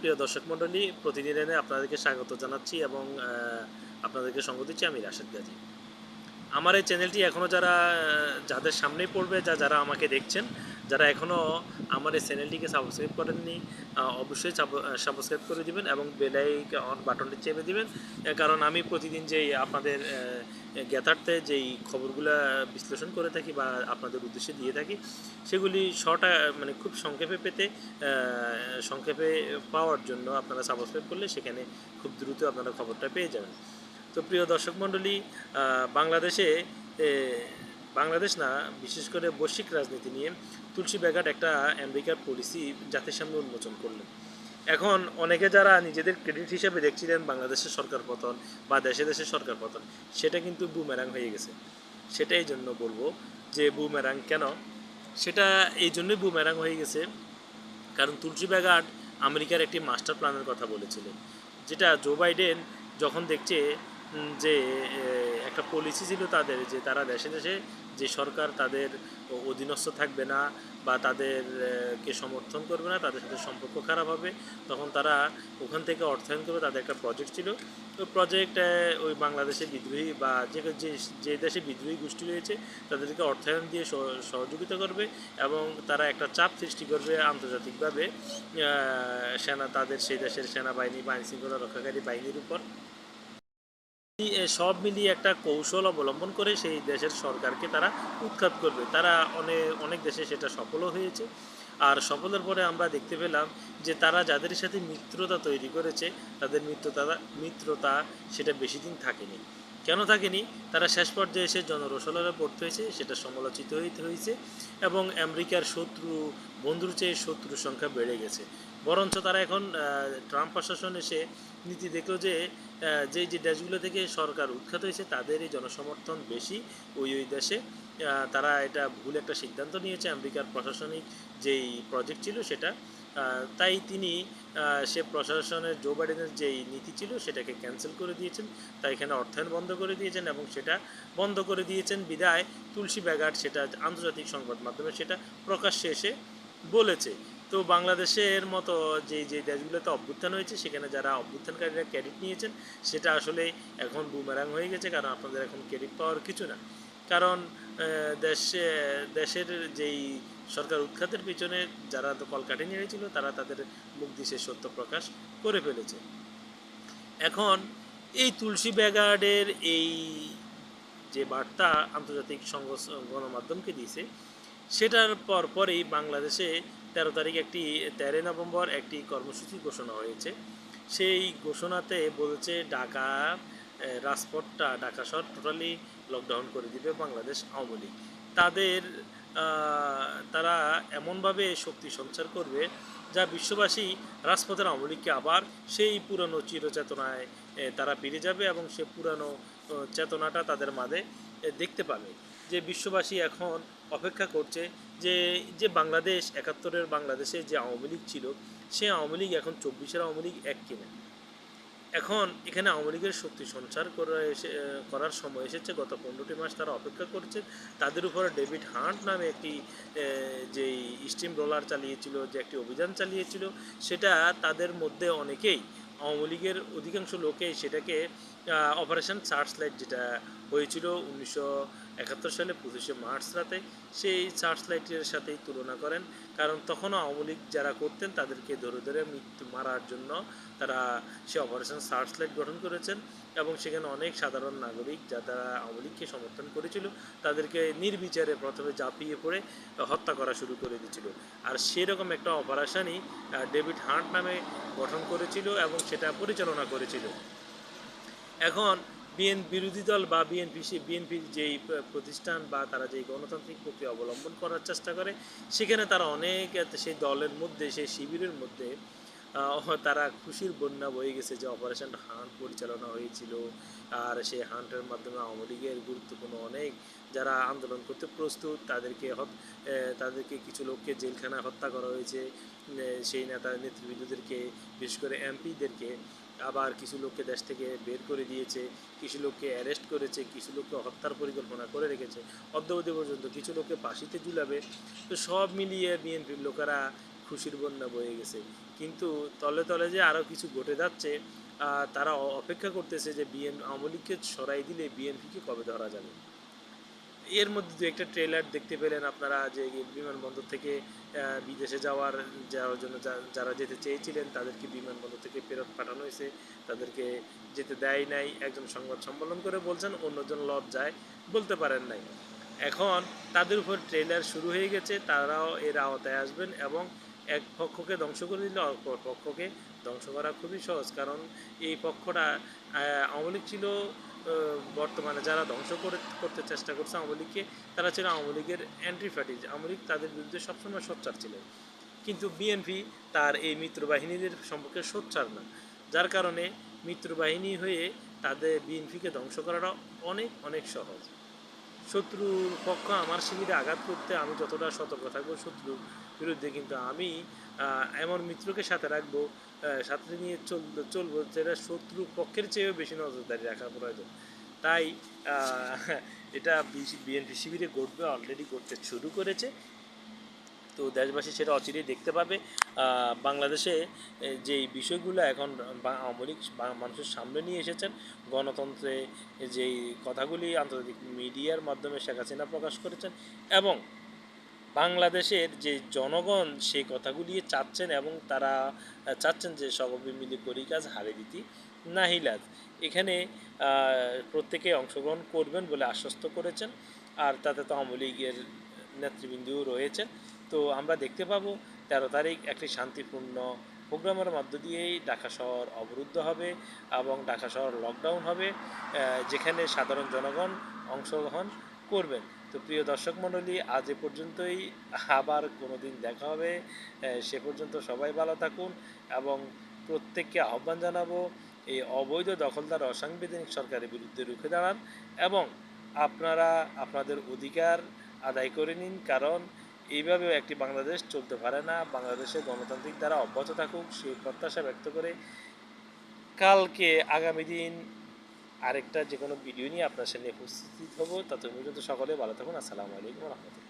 প্রিয় দর্শক প্রতিদিন এনে আপনাদেরকে স্বাগত জানাচ্ছি এবং আপনাদেরকে সঙ্গ দিচ্ছি আমি রাশেদ গাজী। আমার এই চ্যানেলটি এখনও যারা যাদের সামনেই পড়বে, যা যারা আমাকে দেখছেন, যারা এখনও আমার এই চ্যানেলটিকে সাবস্ক্রাইব করেননি অবশ্যই সাবস্ক্রাইব করে দিবেন এবং বেলাইক অন বাটনটি চেপে দিবেন কারণ আমি প্রতিদিন যেই আপনাদের জ্ঞাতার্থে যেই খবরগুলো বিশ্লেষণ করে থাকি বা আপনাদের উদ্দেশ্যে দিয়ে থাকি, সেগুলি শর্ট মানে খুব সংক্ষেপে পেতে সংক্ষেপে পাওয়ার জন্য আপনারা সাবস্ক্রাইব করলে সেখানে খুব দ্রুত আপনারা খবরটা পেয়ে যাবেন। তো প্রিয় দর্শক মণ্ডলী বাংলাদেশে বাংলাদেশ না, বিশেষ করে বৈশ্বিক রাজনীতি নিয়ে তুলসী ব্যাঘাট একটা আমেরিকার পলিসি জাতির সামনে উন্মোচন করলেন এখন অনেকে যারা নিজেদের ক্রেডিট হিসেবে দেখছিলেন বাংলাদেশের সরকার পতন বা দেশে দেশে সরকার পতন, সেটা কিন্তু বুমেরাং হয়ে গেছে। সেটা এই জন্য বলব যে বুমেরাং কেন? সেটা এই জন্যই বুমেরাং হয়ে গেছে কারণ তুলসী ব্যাঘাট আমেরিকার একটি মাস্টার প্ল্যানের কথা বলেছিলেন, যেটা জো বাইডেন যখন দেখছে যে একটা পলিসি ছিল তাদের যে, তারা দেশে দেশে যে সরকার তাদের অধীনস্থ থাকবে না বা তাদেরকে সমর্থন করবে না, তাদের সাথে সম্পর্ক খারাপ হবে, তখন তারা ওখান থেকে অর্থায়ন করবে তাদের একটা প্রজেক্ট ছিল। ওই প্রজেক্ট ওই বাংলাদেশে বিদ্রোহী বা যে যে দেশে বিদ্রোহী গোষ্ঠী রয়েছে, তাদেরকে অর্থায়ন দিয়ে সহ- সহযোগিতা করবে এবং তারা একটা চাপ সৃষ্টি করবে আন্তর্জাতিকভাবে সেনা, তাদের সেই দেশের সেনাবাহিনী বা আইনশৃঙ্খলা রক্ষাকারী বাহিনীর উপর। সব মিলিয়ে একটা কৌশল অবলম্বন করে সেই দেশের সরকারকে তারা উৎখাত করবে। তারা অনেক অনেক দেশে সেটা সফলও হয়েছে। আর সফলের পরে আমরা দেখতে পেলাম যে তারা যাদের সাথে মিত্রতা তৈরি করেছে, তাদের মিত্রতা মিত্রতা সেটা বেশি দিন থাকেনি। কেন থাকেনি? তারা শেষ পর্যায়ে এসে জনরসলরে পড়তে হয়েছে, সেটা সমালোচিত হইতে হয়েছে এবং আমেরিকার শত্রু, বন্ধুর চেয়ে শত্রুর সংখ্যা বেড়ে গেছে। বরঞ্চ তারা এখন ট্রাম্প প্রশাসন এসে নীতি দেখল যে যে যে দেশগুলো থেকে সরকার উৎখাত হয়েছে তাদেরই জনসমর্থন বেশি ওই ওই দেশে। তারা এটা ভুল একটা সিদ্ধান্ত নিয়েছে। আমেরিকার প্রশাসনিক যেই প্রজেক্ট ছিল সেটা তাই তিনি সে প্রশাসনের জো বাইডেনের যেই নীতি ছিল সেটাকে ক্যান্সেল করে দিয়েছেন। তাই এখানে অর্থায়ন বন্ধ করে দিয়েছেন এবং সেটা বন্ধ করে দিয়েছেন বিদায় তুলসী ব্যাঘাট সেটা আন্তর্জাতিক সংবাদ মাধ্যমে সেটা প্রকাশ্যে এসে বলেছে। তো বাংলাদেশের মতো যে যে দেশগুলোতে অভ্যুত্থান হয়েছে, সেখানে যারা অভ্যুত্থানকারীরা ক্রেডিট নিয়েছেন, সেটা আসলে এখন বুমেরাং হয়ে গেছে, কারণ আপনাদের এখন ক্রেডিট পাওয়ার কিছু না। কারণ দেশে, দেশের যেই সরকার উৎখাতের পিছনে যারা তো কলকাঠি নিয়েছিল তারা তাদের মুখ দিয়ে সত্য প্রকাশ করে ফেলেছে। এখন এই তুলসী ব্যাগার্ডের এই যে বার্তা আন্তর্জাতিক সংঘ গণমাধ্যমকে দিয়েছে, সেটার পর পরেই বাংলাদেশে তেরো তারিখ একটি তেরোই নভেম্বর একটি কর্মসূচি ঘোষণা হয়েছে। সেই ঘোষণাতে বলেছে ঢাকা রাজপথটা ঢাকা শহর টোটালি লকডাউন করে দিবে বাংলাদেশ আওয়ামী লীগ। তাদের তারা এমনভাবে শক্তি সঞ্চার করবে যা বিশ্ববাসী রাজপথের আওয়ামী লীগকে আবার সেই পুরনো চিরচেতনায় তারা ফিরে যাবে এবং সে পুরানো চেতনাটা তাদের মাঝে দেখতে পাবে। যে বিশ্ববাসী এখন অপেক্ষা করছে যে যে বাংলাদেশ, একাত্তরের বাংলাদেশে যে আওয়ামী লীগ ছিল, সে আওয়ামী লীগ এখন চব্বিশের আওয়ামী লীগ এক কিনা। এখন এখানে আওয়ামী লীগের শক্তি সঞ্চার করা এসে করার সময় এসেছে। গত পনেরোটি মাস তারা অপেক্ষা করছে। তাদের উপরে ডেভিড হান্ট নামে একটি যেই স্টিম রোলার চালিয়েছিল, যে একটি অভিযান চালিয়েছিল, সেটা তাদের মধ্যে অনেকেই, আওয়ামী লীগের অধিকাংশ লোকেই সেটাকে অপারেশন সার্চ লাইট যেটা হয়েছিল উনিশশো একাত্তর সালে পঁচিশে মার্চ রাতে। সেই সার্চ লাইটের সাথেই তুলনা করেন, কারণ তখনও আওয়ামী লীগ যারা করতেন তাদেরকে ধরে ধরে মৃত্যু মারার জন্য তারা সে অপারেশন সার্চ লাইট গঠন করেছেন এবং সেখানে অনেক সাধারণ নাগরিক যারা আওয়ামী লীগকে সমর্থন করেছিল, তাদেরকে নির্বিচারে প্রথমে ঝাঁপিয়ে পড়ে হত্যা করা শুরু করে দিয়েছিল। আর সেরকম একটা অপারেশনই ডেভিড হান্ট নামে গঠন করেছিল এবং সেটা পরিচালনা করেছিল। এখন বিএন বিরোধী দল বা বিএনপি বিএনপির যেই প্রতিষ্ঠান বা তারা যেই গণতান্ত্রিক প্রক্রিয়া অবলম্বন করার চেষ্টা করে, সেখানে তারা অনেক সেই দলের মধ্যে, সেই শিবিরের মধ্যে তারা খুশির বন্যা বয়ে গেছে যে অপারেশন হান্ট পরিচালনা হয়েছিল। আর সেই হান্টের মাধ্যমে আওয়ামী লীগের গুরুত্বপূর্ণ অনেক যারা আন্দোলন করতে প্রস্তুত, তাদেরকে তাদেরকে কিছু লোককে জেলখানায় হত্যা করা হয়েছে। সেই নেতা নেতৃবৃন্দদেরকে, বিশেষ করে এমপিদেরকে আবার কিছু লোককে দেশ থেকে বের করে দিয়েছে, কিছু লোককে অ্যারেস্ট করেছে, কিছু লোককে হত্যার পরিকল্পনা করে রেখেছে। অদ্যাবধি পর্যন্ত কিছু লোককে ফাঁসিতে ঝুলাবে, তো সব মিলিয়ে বিএনপির লোকেরা খুশির বন্যা বয়ে গেছে। কিন্তু তলে তলে যে আরও কিছু ঘটে যাচ্ছে তারা অপেক্ষা করতেছে যে বিএন আওয়ামী লীগকে সরাই দিলে বিএনপিকে কবে ধরা যাবে? এর মধ্যে দু একটা ট্রেলার দেখতে পেলেন আপনারা, যে বিমানবন্দর থেকে বিদেশে যাওয়ার যাওয়ার জন্য যারা যেতে চেয়েছিলেন, তাদেরকে বিমানবন্দর থেকে ফেরত পাঠানো হয়েছে। তাদেরকে যেতে দেয় নাই। একজন সংবাদ সম্মেলন করে বলছেন, অন্যজন লজ্জায় বলতে পারেন নাই। এখন তাদের উপর ট্রেলার শুরু হয়ে গেছে, তারাও এর আওতায় আসবেন এবং এক পক্ষকে ধ্বংস করে দিলে, অপর পক্ষকে ধ্বংস করা খুবই সহজ। কারণ এই পক্ষটা আওয়ামী ছিল বর্তমানে যারা ধ্বংস করে, করতে চেষ্টা করছে আওয়ামী লীগকে, তারা ছিল আওয়ামী লীগের অ্যান্টি পার্টি আওয়ামী লীগ তাদের বিরুদ্ধে সবসময় সোচ্চার ছিলেন কিন্তু বিএনপি তার এই মিত্র বাহিনীদের সম্পর্কে সোচ্চার না। যার কারণে মিত্র বাহিনী হয়ে তাদের বিএনপিকে ধ্বংস করাটা অনেক অনেক সহজ। শত্রুর পক্ষ আমার শিবিরে আঘাত করতে আমি যতটা সতর্ক থাকব, শত্রুর বিরুদ্ধে কিন্তু আমি এমন মিত্রকে সাথে রাখব সাথে নিয়ে চল চলবো, যেটা শত্রু পক্ষের চেয়েও বেশি নজরদারি রাখা প্রয়োজন। তাই এটা বিএনপি শিবিরে ঘটবে অলরেডি ঘটতে শুরু করেছে। তো দেশবাসী সেটা অচিরেই দেখতে পাবে। বাংলাদেশে যেই বিষয়গুলো এখন আওয়ামী মানুষের সামনে নিয়ে এসেছেন, গণতন্ত্রে যেই কথাগুলি আন্তর্জাতিক মিডিয়ার মাধ্যমে শেখ হাসিনা প্রকাশ করেছেন এবং বাংলাদেশের যে জনগণ সেই কথাগুলি চাচ্ছেন এবং তারা চাচ্ছেন যে সকলে মিলে করি কাজ হারে দিতি নাহিলাজ এখানে প্রত্যেকে অংশগ্রহণ করবেন বলে আশ্বস্ত করেছেন। আর তাতে তো আওয়ামী লীগের নেতৃবৃন্দও রয়েছে তো আমরা দেখতে পাবো, তেরো তারিখ একটি শান্তিপূর্ণ প্রোগ্রামের মধ্য দিয়েই ঢাকা শহর অবরুদ্ধ হবে এবং ঢাকা শহর লকডাউন হবে যেখানে সাধারণ জনগণ অংশগ্রহণ করবেন। তো প্রিয় দর্শক মণ্ডলী, আজ এ পর্যন্তই। আবার কোনো দিন দেখা হবে। সে পর্যন্ত সবাই ভালো থাকুন এবং প্রত্যেককে আহ্বান জানাব, এই অবৈধ দখলদার অসাংবিধানিক সরকারের বিরুদ্ধে রুখে দাঁড়ান এবং আপনারা আপনাদের অধিকার আদায় করে নিন, কারণ এইভাবেও একটি বাংলাদেশ চলতে পারে না। বাংলাদেশে গণতান্ত্রিক দ্বারা অব্যাহত থাকুক সেই প্রত্যাশা ব্যক্ত করে কালকে আগামী দিন আরেকটা যে কোনো ভিডিও নিয়ে আপনার সামনে উপস্থিত হব। তত পর্যন্ত সকলে ভালো থাকুন। আসসালামু আলাইকুম রহমতুল্লাহ।